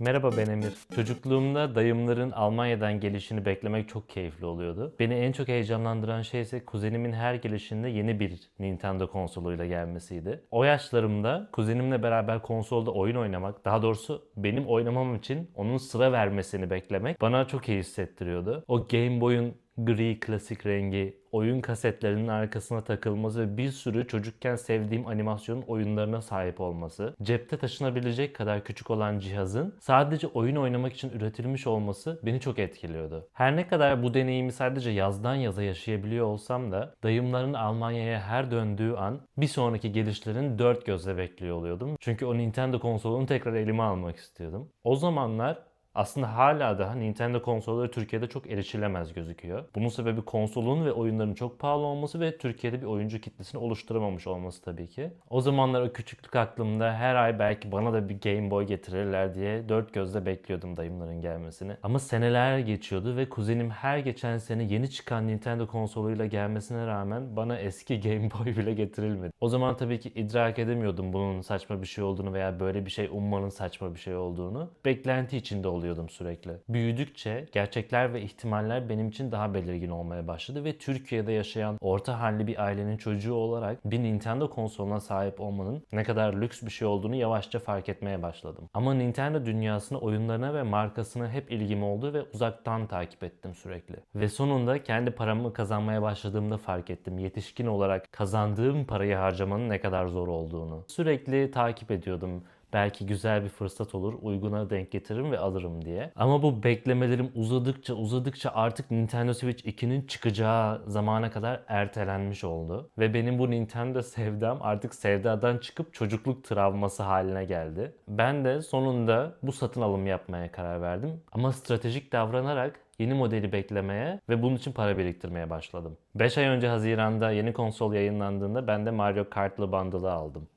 Merhaba ben Emir. Çocukluğumda dayımların Almanya'dan gelişini beklemek çok keyifli oluyordu. Beni en çok heyecanlandıran şey ise kuzenimin her gelişinde yeni bir Nintendo konsoluyla gelmesiydi. O yaşlarımda kuzenimle beraber konsolda oyun oynamak, daha doğrusu benim oynamam için onun sıra vermesini beklemek bana çok iyi hissettiriyordu. O Game Boy'un gri klasik rengi, oyun kasetlerinin arkasına takılması ve bir sürü çocukken sevdiğim animasyonun oyunlarına sahip olması, cepte taşınabilecek kadar küçük olan cihazın sadece oyun oynamak için üretilmiş olması beni çok etkiliyordu. Her ne kadar bu deneyimi sadece yazdan yaza yaşayabiliyor olsam da dayımların Almanya'ya her döndüğü an bir sonraki gelişlerin dört gözle bekliyor oluyordum. Çünkü o Nintendo konsolunu tekrar elime almak istiyordum. O zamanlar aslında hala daha Nintendo konsolları Türkiye'de çok erişilemez gözüküyor. Bunun sebebi konsolun ve oyunların çok pahalı olması ve Türkiye'de bir oyuncu kitlesini oluşturamamış olması tabii ki. O zamanlar o küçüklük aklımda her ay belki bana da bir Game Boy getirirler diye dört gözle bekliyordum dayımların gelmesini. Ama seneler geçiyordu ve kuzenim her geçen sene yeni çıkan Nintendo konsoluyla gelmesine rağmen bana eski Game Boy bile getirilmedi. O zaman tabii ki idrak edemiyordum bunun saçma bir şey olduğunu veya böyle bir şey ummanın saçma bir şey olduğunu. Beklenti içinde oluyordum sürekli. Büyüdükçe gerçekler ve ihtimaller benim için daha belirgin olmaya başladı ve Türkiye'de yaşayan orta halli bir ailenin çocuğu olarak bir Nintendo konsoluna sahip olmanın ne kadar lüks bir şey olduğunu yavaşça fark etmeye başladım. Ama Nintendo dünyasına, oyunlarına ve markasına hep ilgim oldu ve uzaktan takip ettim sürekli. Ve sonunda kendi paramı kazanmaya başladığımda fark ettim. Yetişkin olarak kazandığım parayı harcamanın ne kadar zor olduğunu. Sürekli takip ediyordum belki güzel bir fırsat olur, uyguna denk getiririm ve alırım diye. Ama bu beklemelerim uzadıkça uzadıkça artık Nintendo Switch 2'nin çıkacağı zamana kadar ertelenmiş oldu. Ve benim bu Nintendo sevdam artık sevdadan çıkıp çocukluk travması haline geldi. Ben de sonunda bu satın alım yapmaya karar verdim. Ama stratejik davranarak yeni modeli beklemeye ve bunun için para biriktirmeye başladım. 5 ay önce Haziran'da yeni konsol yayınlandığında ben de Mario Kart'lı bundle'ı aldım.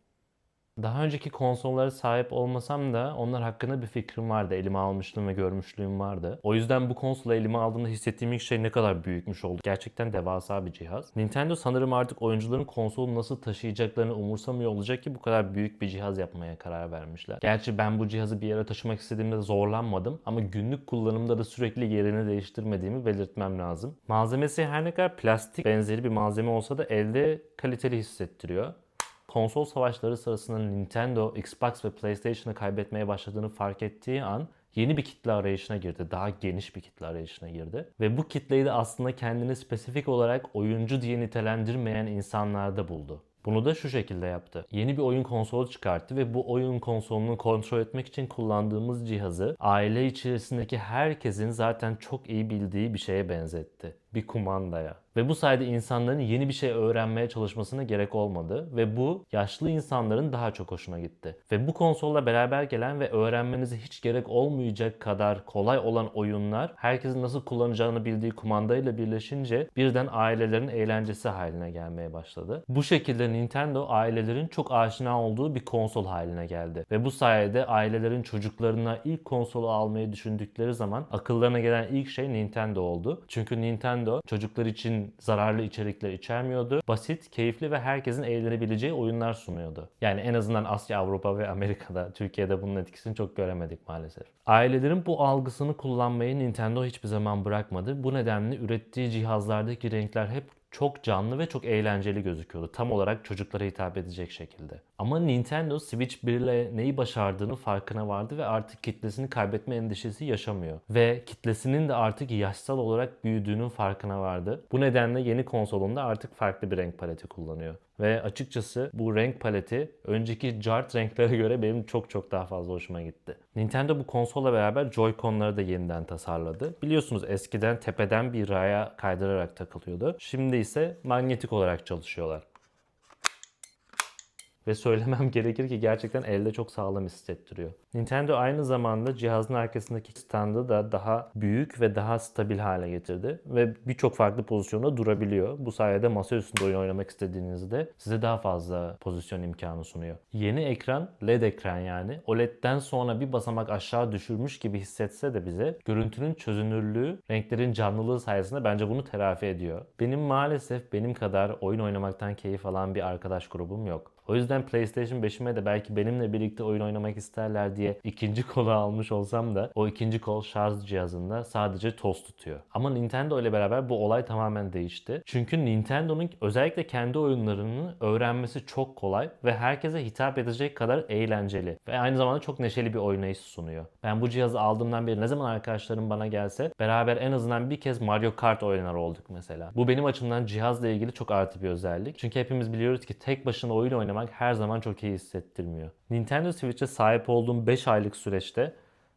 Daha önceki konsollara sahip olmasam da onlar hakkında bir fikrim vardı. Elime almışlığım ve görmüşlüğüm vardı. O yüzden bu konsolu elime aldığımda hissettiğim ilk şey ne kadar büyükmüş oldu. Gerçekten devasa bir cihaz. Nintendo sanırım artık oyuncuların konsolu nasıl taşıyacaklarını umursamıyor olacak ki bu kadar büyük bir cihaz yapmaya karar vermişler. Gerçi ben bu cihazı bir yere taşımak istediğimde zorlanmadım ama günlük kullanımda da sürekli yerini değiştirmediğimi belirtmem lazım. Malzemesi her ne kadar plastik benzeri bir malzeme olsa da elde kaliteli hissettiriyor konsol savaşları sırasında Nintendo, Xbox ve PlayStation'ı kaybetmeye başladığını fark ettiği an yeni bir kitle arayışına girdi. Daha geniş bir kitle arayışına girdi. Ve bu kitleyi de aslında kendini spesifik olarak oyuncu diye nitelendirmeyen insanlarda buldu. Bunu da şu şekilde yaptı. Yeni bir oyun konsolu çıkarttı ve bu oyun konsolunu kontrol etmek için kullandığımız cihazı aile içerisindeki herkesin zaten çok iyi bildiği bir şeye benzetti. Bir kumandaya. Ve bu sayede insanların yeni bir şey öğrenmeye çalışmasına gerek olmadı ve bu yaşlı insanların daha çok hoşuna gitti. Ve bu konsolla beraber gelen ve öğrenmenize hiç gerek olmayacak kadar kolay olan oyunlar herkesin nasıl kullanacağını bildiği kumandayla birleşince birden ailelerin eğlencesi haline gelmeye başladı. Bu şekilde Nintendo ailelerin çok aşina olduğu bir konsol haline geldi. Ve bu sayede ailelerin çocuklarına ilk konsolu almayı düşündükleri zaman akıllarına gelen ilk şey Nintendo oldu. Çünkü Nintendo çocuklar için zararlı içerikler içermiyordu. Basit, keyifli ve herkesin eğlenebileceği oyunlar sunuyordu. Yani en azından Asya, Avrupa ve Amerika'da, Türkiye'de bunun etkisini çok göremedik maalesef. Ailelerin bu algısını kullanmayı Nintendo hiçbir zaman bırakmadı. Bu nedenle ürettiği cihazlardaki renkler hep çok canlı ve çok eğlenceli gözüküyordu. Tam olarak çocuklara hitap edecek şekilde. Ama Nintendo Switch 1 ile neyi başardığını farkına vardı ve artık kitlesini kaybetme endişesi yaşamıyor. Ve kitlesinin de artık yaşsal olarak büyüdüğünün farkına vardı. Bu nedenle yeni konsolunda artık farklı bir renk paleti kullanıyor. Ve açıkçası bu renk paleti önceki Jart renklere göre benim çok çok daha fazla hoşuma gitti. Nintendo bu konsolla beraber Joy-Con'ları da yeniden tasarladı. Biliyorsunuz eskiden tepeden bir raya kaydırarak takılıyordu. Şimdi ise manyetik olarak çalışıyorlar. Ve söylemem gerekir ki gerçekten elde çok sağlam hissettiriyor. Nintendo aynı zamanda cihazın arkasındaki standı da daha büyük ve daha stabil hale getirdi. Ve birçok farklı pozisyonda durabiliyor. Bu sayede masa üstünde oyun oynamak istediğinizde size daha fazla pozisyon imkanı sunuyor. Yeni ekran LED ekran yani. OLED'den sonra bir basamak aşağı düşürmüş gibi hissetse de bize görüntünün çözünürlüğü, renklerin canlılığı sayesinde bence bunu telafi ediyor. Benim maalesef benim kadar oyun oynamaktan keyif alan bir arkadaş grubum yok. O yüzden PlayStation 5'ime de belki benimle birlikte oyun oynamak isterler diye ikinci kolu almış olsam da o ikinci kol şarj cihazında sadece toz tutuyor. Ama Nintendo ile beraber bu olay tamamen değişti. Çünkü Nintendo'nun özellikle kendi oyunlarını öğrenmesi çok kolay ve herkese hitap edecek kadar eğlenceli ve aynı zamanda çok neşeli bir oynayış sunuyor. Ben bu cihazı aldığımdan beri ne zaman arkadaşlarım bana gelse beraber en azından bir kez Mario Kart oynar olduk mesela. Bu benim açımdan cihazla ilgili çok artı bir özellik. Çünkü hepimiz biliyoruz ki tek başına oyun oynamak her zaman çok iyi hissettirmiyor. Nintendo Switch'e sahip olduğum 5 aylık süreçte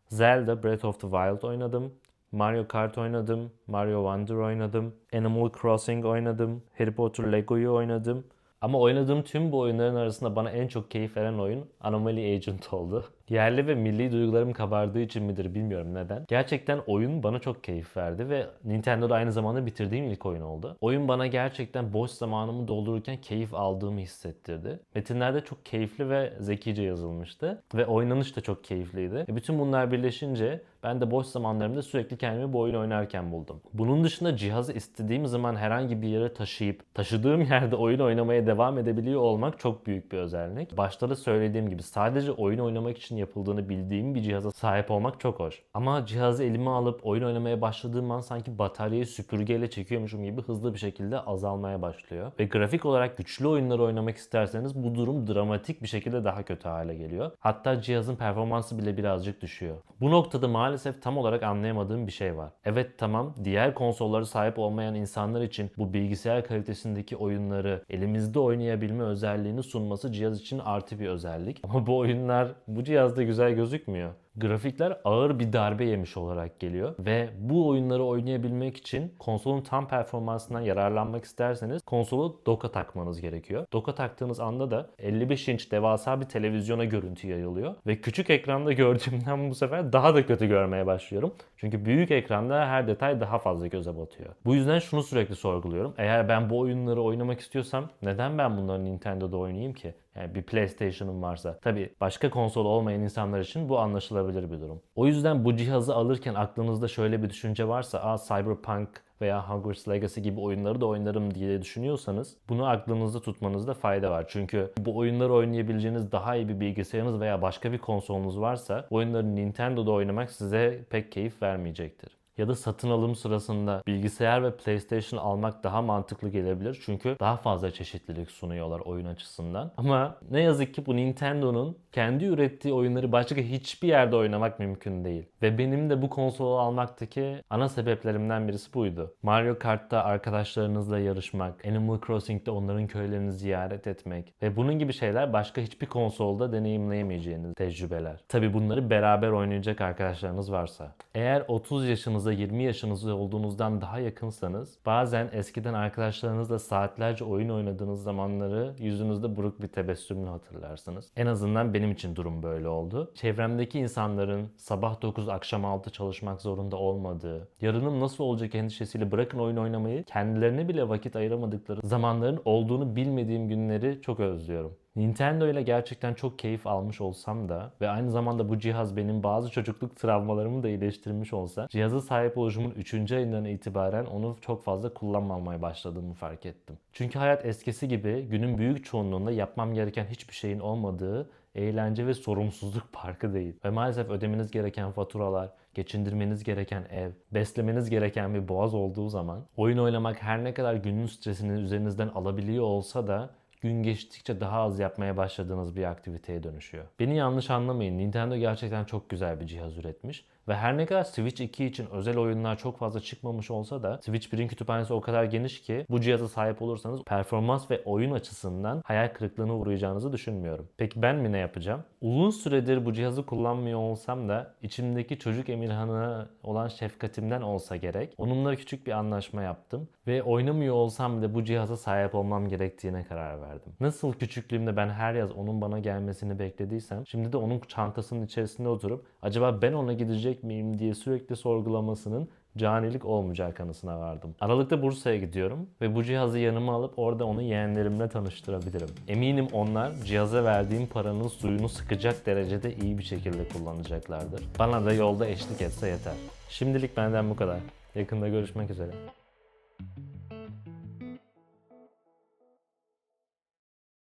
Zelda Breath of the Wild oynadım. Mario Kart oynadım, Mario Wonder oynadım, Animal Crossing oynadım, Harry Potter Lego'yu oynadım. Ama oynadığım tüm bu oyunların arasında bana en çok keyif veren oyun Anomaly Agent oldu. Yerli ve milli duygularım kabardığı için midir bilmiyorum neden. Gerçekten oyun bana çok keyif verdi ve Nintendo'da aynı zamanda bitirdiğim ilk oyun oldu. Oyun bana gerçekten boş zamanımı doldururken keyif aldığımı hissettirdi. Metinler de çok keyifli ve zekice yazılmıştı ve oynanış da çok keyifliydi. E bütün bunlar birleşince ben de boş zamanlarımda sürekli kendimi bu oyunu oynarken buldum. Bunun dışında cihazı istediğim zaman herhangi bir yere taşıyıp taşıdığım yerde oyun oynamaya devam edebiliyor olmak çok büyük bir özellik. Başta da söylediğim gibi sadece oyun oynamak için yapıldığını bildiğim bir cihaza sahip olmak çok hoş. Ama cihazı elime alıp oyun oynamaya başladığım an sanki bataryayı süpürgeyle çekiyormuşum gibi hızlı bir şekilde azalmaya başlıyor. Ve grafik olarak güçlü oyunları oynamak isterseniz bu durum dramatik bir şekilde daha kötü hale geliyor. Hatta cihazın performansı bile birazcık düşüyor. Bu noktada maalesef tam olarak anlayamadığım bir şey var. Evet tamam diğer konsollara sahip olmayan insanlar için bu bilgisayar kalitesindeki oyunları elimizde oynayabilme özelliğini sunması cihaz için artı bir özellik. Ama bu oyunlar bu cihazda güzel gözükmüyor. Grafikler ağır bir darbe yemiş olarak geliyor ve bu oyunları oynayabilmek için konsolun tam performansından yararlanmak isterseniz konsolu doka takmanız gerekiyor. Doka taktığınız anda da 55 inç devasa bir televizyona görüntü yayılıyor ve küçük ekranda gördüğümden bu sefer daha da kötü görmeye başlıyorum. Çünkü büyük ekranda her detay daha fazla göze batıyor. Bu yüzden şunu sürekli sorguluyorum. Eğer ben bu oyunları oynamak istiyorsam neden ben bunları Nintendo'da oynayayım ki? Yani bir PlayStation'ım varsa. Tabi başka konsol olmayan insanlar için bu anlaşılabilir bir durum. O yüzden bu cihazı alırken aklınızda şöyle bir düşünce varsa Aa, Cyberpunk veya Hogwarts Legacy gibi oyunları da oynarım diye düşünüyorsanız bunu aklınızda tutmanızda fayda var. Çünkü bu oyunları oynayabileceğiniz daha iyi bir bilgisayarınız veya başka bir konsolunuz varsa oyunları Nintendo'da oynamak size pek keyif vermeyecektir ya da satın alım sırasında bilgisayar ve PlayStation almak daha mantıklı gelebilir. Çünkü daha fazla çeşitlilik sunuyorlar oyun açısından. Ama ne yazık ki bu Nintendo'nun kendi ürettiği oyunları başka hiçbir yerde oynamak mümkün değil. Ve benim de bu konsolu almaktaki ana sebeplerimden birisi buydu. Mario Kart'ta arkadaşlarınızla yarışmak, Animal Crossing'de onların köylerini ziyaret etmek ve bunun gibi şeyler başka hiçbir konsolda deneyimleyemeyeceğiniz tecrübeler. Tabi bunları beraber oynayacak arkadaşlarınız varsa. Eğer 30 yaşınızda 20 yaşınızda olduğunuzdan daha yakınsanız bazen eskiden arkadaşlarınızla saatlerce oyun oynadığınız zamanları yüzünüzde buruk bir tebessümle hatırlarsınız. En azından benim için durum böyle oldu. Çevremdeki insanların sabah 9 akşam 6 çalışmak zorunda olmadığı, yarının nasıl olacak endişesiyle bırakın oyun oynamayı kendilerine bile vakit ayıramadıkları zamanların olduğunu bilmediğim günleri çok özlüyorum. Nintendo ile gerçekten çok keyif almış olsam da ve aynı zamanda bu cihaz benim bazı çocukluk travmalarımı da iyileştirmiş olsa cihaza sahip oluşumun 3. ayından itibaren onu çok fazla kullanmamaya başladığımı fark ettim. Çünkü hayat eskisi gibi günün büyük çoğunluğunda yapmam gereken hiçbir şeyin olmadığı eğlence ve sorumsuzluk parkı değil. Ve maalesef ödemeniz gereken faturalar, geçindirmeniz gereken ev, beslemeniz gereken bir boğaz olduğu zaman oyun oynamak her ne kadar günün stresini üzerinizden alabiliyor olsa da gün geçtikçe daha az yapmaya başladığınız bir aktiviteye dönüşüyor. Beni yanlış anlamayın. Nintendo gerçekten çok güzel bir cihaz üretmiş. Ve her ne kadar Switch 2 için özel oyunlar çok fazla çıkmamış olsa da Switch 1'in kütüphanesi o kadar geniş ki bu cihaza sahip olursanız performans ve oyun açısından hayal kırıklığına uğrayacağınızı düşünmüyorum. Peki ben mi ne yapacağım? Uzun süredir bu cihazı kullanmıyor olsam da içimdeki çocuk Emirhan'a olan şefkatimden olsa gerek. Onunla küçük bir anlaşma yaptım ve oynamıyor olsam bile bu cihaza sahip olmam gerektiğine karar verdim. Nasıl küçüklüğümde ben her yaz onun bana gelmesini beklediysem şimdi de onun çantasının içerisinde oturup acaba ben ona gidecek miyim diye sürekli sorgulamasının canilik olmayacağı kanısına vardım. Aralıkta Bursa'ya gidiyorum ve bu cihazı yanıma alıp orada onu yeğenlerimle tanıştırabilirim. Eminim onlar cihaza verdiğim paranın suyunu sıkacak derecede iyi bir şekilde kullanacaklardır. Bana da yolda eşlik etse yeter. Şimdilik benden bu kadar. Yakında görüşmek üzere.